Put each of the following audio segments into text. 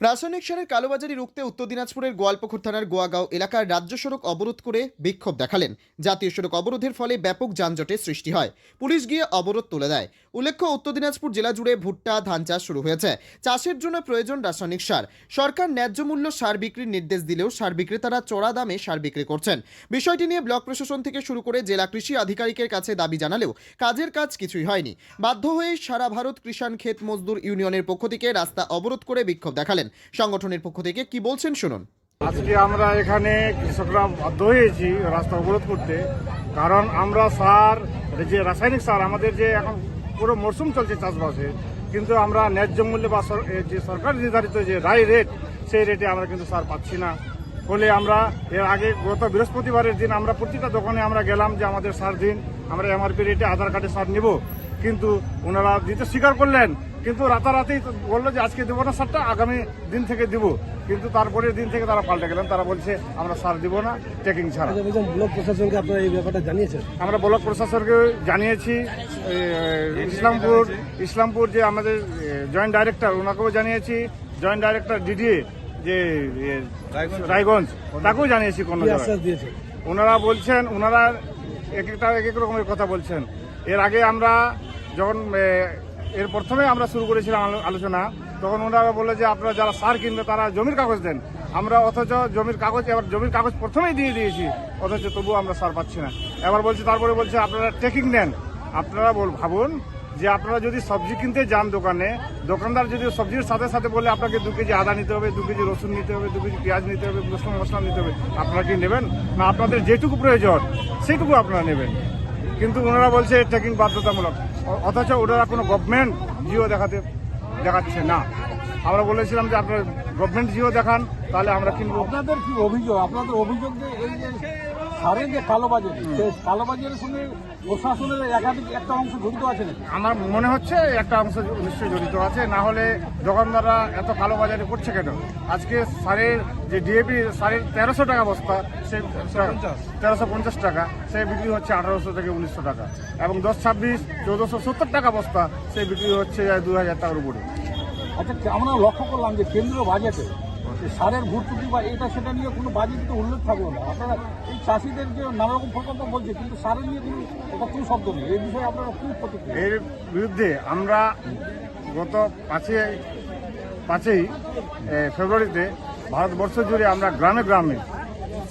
রাসায়নিক সারের কালোবাজারি রুখতে উত্তর দিনাজপুরের গোয়ালপুকুর থানার গোয়াগাঁও এলাকার রাজ্য সড়ক অবরোধ করে বিক্ষোভ দেখালেন। জাতীয় সড়ক অবরোধের ফলে ব্যাপক যানজটের সৃষ্টি হয়। পুলিশ গিয়ে অবরোধ তুলে দেয়। উল্লেখ্য, উত্তর দিনাজপুর জেলা জুড়ে ভুট্টা, ধান চাষ শুরু হয়েছে। চাষের জন্য প্রয়োজন রাসায়নিক সার। সরকার ন্যায্য মূল্য সার বিক্রির নির্দেশ দিলেও সার বিক্রেতারা চড়া দামে সার বিক্রি করছেন। বিষয়টি নিয়ে ব্লক প্রশাসন থেকে শুরু করে জেলা কৃষি আধিকারিকের কাছে দাবি জানালেও কাজের কাজ কিছুই হয়নি। বাধ্য হয়ে সারা ভারত কৃষাণ ক্ষেত মজদুর ইউনিয়নের পক্ষ থেকে রাস্তা অবরোধ করে বিক্ষোভ দেখালেন। সংগঠনের পক্ষ থেকে কি বলছেন শুনুন। আজকে আমরা এখানে কৃষকরা বাধ্য হয়েছি রাস্তা অবরোধ করতে। কারণ আমরা সার যে রাসায়নিক সার, আমাদের যে এখন পুরো মরশুম চলছে চাষবাসে, কিন্তু আমরা ন্যায্য মূল্যে বা যে সরকার নির্ধারিত যে রায় রেট সেই রেটে আমরা কিন্তু সার পাচ্ছি না। ফলে আমরা এর আগে গত বৃহস্পতিবারের দিন আমরা প্রতিটা দোকানে আমরা গেলাম যে আমাদের সার দিন, আমরা এমআরপি রেটে আধার কার্ডে সার নিব। কিন্তু ওনারা দিতে স্বীকার করলেন। কিন্তু রাতারাতি বলল যে আজকে দেবো না সারটা আগামী দিন থেকে দিব। কিন্তু তারপরে দিন থেকে তারা পাল্টে গেলেন। তারা বলছে আমরা সার দিব না চেকিং ছাড়া। আচ্ছা, ব্লক প্রশাসনকে আপনারা এই ব্যাপারটা জানিয়েছেন? আমরা ব্লক প্রশাসনকে জানিয়েছি ইসলামপুর ইসলামপুর যে আমাদের জয়েন্ট ডাইরেক্টর ওনাকেও জানিয়েছি জয়েন্ট ডাইরেক্টর ডিডিএ যে রায়গঞ্জ। তাকেও জানিয়েছি কোনো ওনারা বলছেন ওনারা এক একটা এক এক রকমের কথা বলছেন। এর আগে আমরা যখন এর প্রথমে আমরা শুরু করেছিলাম আলো- আলোচনা, তখন ওনারা বলে যে আপনারা যারা সার কিনবে তারা জমির কাগজ দেন। আমরা অথচ জমির কাগজ, এবার জমির কাগজ প্রথমেই দিয়ে দিয়েছি, অথচ তবুও আমরা সার পাচ্ছি না। এবার বলছে, তারপরে বলছে, আপনারা টেকিং নেন। আপনারা বল ভাবুন যে আপনারা যদি সবজি কিনতে যান দোকানে, দোকানদার যদি সবজির সাথে সাথে বলে আপনাকে দু কেজি আদা নিতে হবে, দু কেজি রসুন নিতে হবে, দু কেজি পেঁয়াজ নিতে হবে, রসুন মশলা নিতে হবে, আপনারা কি নেবেন? না, আপনাদের যেটুকু প্রয়োজন সেটুকু আপনারা নেবেন। কিন্তু ওনারা বলছে ট্রেকিং বাধ্যতামূলক। অথচ ওনারা কোনো গভর্নমেন্ট জিও দেখাতে, দেখাচ্ছে না। আমরা বলেছিলাম যে আপনার গভর্নমেন্ট জিও দেখান, তাহলে আমরা কিনবো। আপনাদের কি অভিযোগ? আপনাদের অভিযোগ সারের যে কালোবাজারি সেই কালোবাজারের সঙ্গে প্রশাসনের একাধিক একটা অংশ জড়িত আছে আমার মনে হচ্ছে একটা অংশ নিশ্চয়ই জড়িত আছে না হলে দোকানদাররা এত কালোবাজারি করছে কেন? আজকে সারের যে ডিএপি সারের তেরোশো টাকা বস্তা সে তেরোশো পঞ্চাশ টাকা সে বিক্রি হচ্ছে আঠারোশো থেকে উনিশশো টাকা এবং দশ ছাব্বিশ চৌদ্দশো সত্তর টাকা বস্তা সে বিক্রি হচ্ছে দু হাজার টাকার উপরে। আচ্ছা আমরা লক্ষ্য করলাম যে কেন্দ্রীয় বাজেটে সারের ভর্তুকি বা এটা সেটা নিয়ে কোনো বাজেট উল্লেখ থাকল না। আপনারা এই চাষিদের যে নানা রকম প্রকল্প বলছে কিন্তু সারের নিয়ে কোনো একটা কোনো শব্দ নেই। এই বিষয়ে আপনারা কি প্রতিক্রিয়া এর বিরুদ্ধে আমরা গত পাঁচই পাঁচই ফেব্রুয়ারিতে ভারতবর্ষ জুড়ে আমরা গ্রামে গ্রামে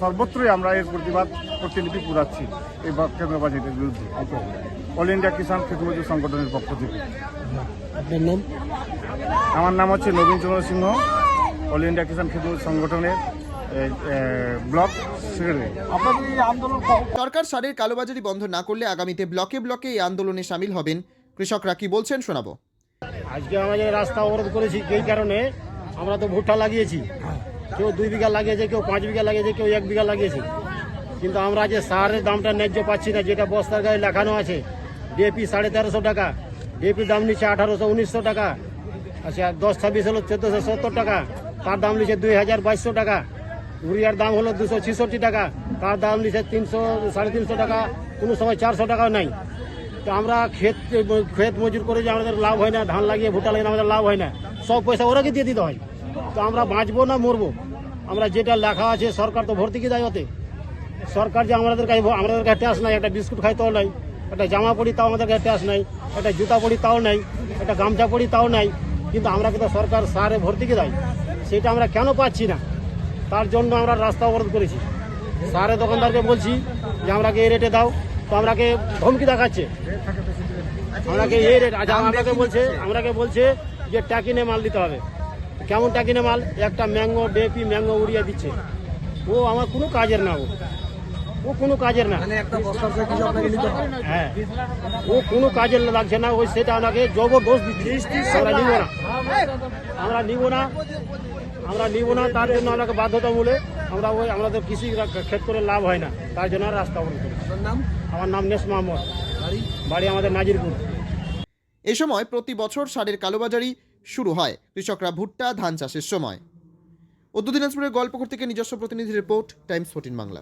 সর্বত্রই আমরা এর প্রতিবাদ প্রতিলিপি পুরাচ্ছি এই কেন্দ্র বাজেটের বিরুদ্ধে। অল ইন্ডিয়া কিষাণ খেতমজুর সংগঠনের পক্ষ থেকে। আপনার নাম? আমার নাম হচ্ছে নবীন চন্দ্র সিংহ। অল ইন্ডিয়া কিষাণ খেতমজুর সংগঠনের ব্লক সরকার সারের কালোবাজারি বন্ধ না করলে আগামীতে ব্লকে ব্লকে এই আন্দোলনে সামিল হবেন কৃষকরা। কি বলছেন শোনাবো। আজকে আমাদের রাস্তা অবরোধ করেছি এই কারণে আমরা তো ভুট্টা লাগিয়েছি। কেউ দুই বিঘা লাগিয়েছে কেউ পাঁচ বিঘা লাগিয়েছে কেউ এক বিঘা লাগিয়েছে। কিন্তু আমরা যে সারের দামটা ন্যায্য পাচ্ছি না যেটা বস্তার গায়ে লেখানো আছে ডিএপি সাড়ে তেরোশো টাকা ডিএপি দাম নিচ্ছে আঠারোশো উনিশশো টাকা আচ্ছা দশ ছাব্বিশ হলো চোদ্দোশো সত্তর টাকা। তার দাম নিচ্ছে দুই হাজার বাইশশো টাকা। ইউরিয়ার দাম হলো দুশো ছেষট্টি টাকা। তার দাম নিচ্ছে তিনশো, সাড়ে তিনশো টাকা। কোনো সময় চারশো টাকাও নাই। তো আমরা ক্ষেত ক্ষেত মজুর করে যে আমাদের লাভ হয় না, ধান লাগিয়ে ভুট্টা লাগিয়ে আমাদের লাভ হয় না। সব পয়সা ওরাকে দিয়ে দিতে হয়? তো আমরা বাঁচবো না মরবো? আমরা যেটা লেখা আছে, সরকার তো ভর্তি কি দেয় ওতে? সরকার যে আমাদের কাছে আমাদের কাছে ট্যাক্স নাই, একটা বিস্কুট খাই তাও নাই, একটা জামা পড়ি তাও আমাদের কাছে ট্যাক্স নাই, একটা জুতা পড়ি তাও নাই, একটা গামছা পড়ি তাও নাই, কিন্তু আমরা কিন্তু সরকার সারে ভর্তি কি দেয়? সেটা আমরা কেন পাচ্ছি না? তার জন্য আমরা রাস্তা অবরোধ করেছি। সারে দোকানদারকে বলছি যে আমরাকে এই রেটে দাও। তো আমরাকে ধমকি দেখাচ্ছে। আমরাকে এই রেট আচ্ছা আমরাকে বলছে আমরাকে বলছে যে ট্যাকিনে মাল দিতে হবে। কেমন ট্যাকিনে মাল? একটা ম্যাঙ্গো ডেপি ম্যাঙ্গো উড়িয়ে দিচ্ছে। ও আমার কোনো কাজের না ও। ও কোনো কাজের না। হ্যাঁ। ও কোনো কাজের লাগছে না ওই সেটা আমাকে জবরদস্ত দিচ্ছে। আমরা নিব না। আমরা নিব না। আমরা নিব না তার জন্য আমাকে বাধ্যতামূলক আমরা ওই আমাদের কৃষি ক্ষেত করে লাভ হয় না। তার জন্য রাস্তা অবরোধ করি। আমার নাম নেস মোহাম্মদ বাড়ি আমাদের নাজিরপুর। এ সময় প্রতি বছর সারের কালোবাজারি শুরু হয়। কৃষকরা ভুট্টা ধান চাষের সময়। উত্তর দিনাজপুরের গল্পকর থেকে নিজস্ব প্রতিনিধি রিপোর্ট টাইমস ফোর্টিন বাংলা।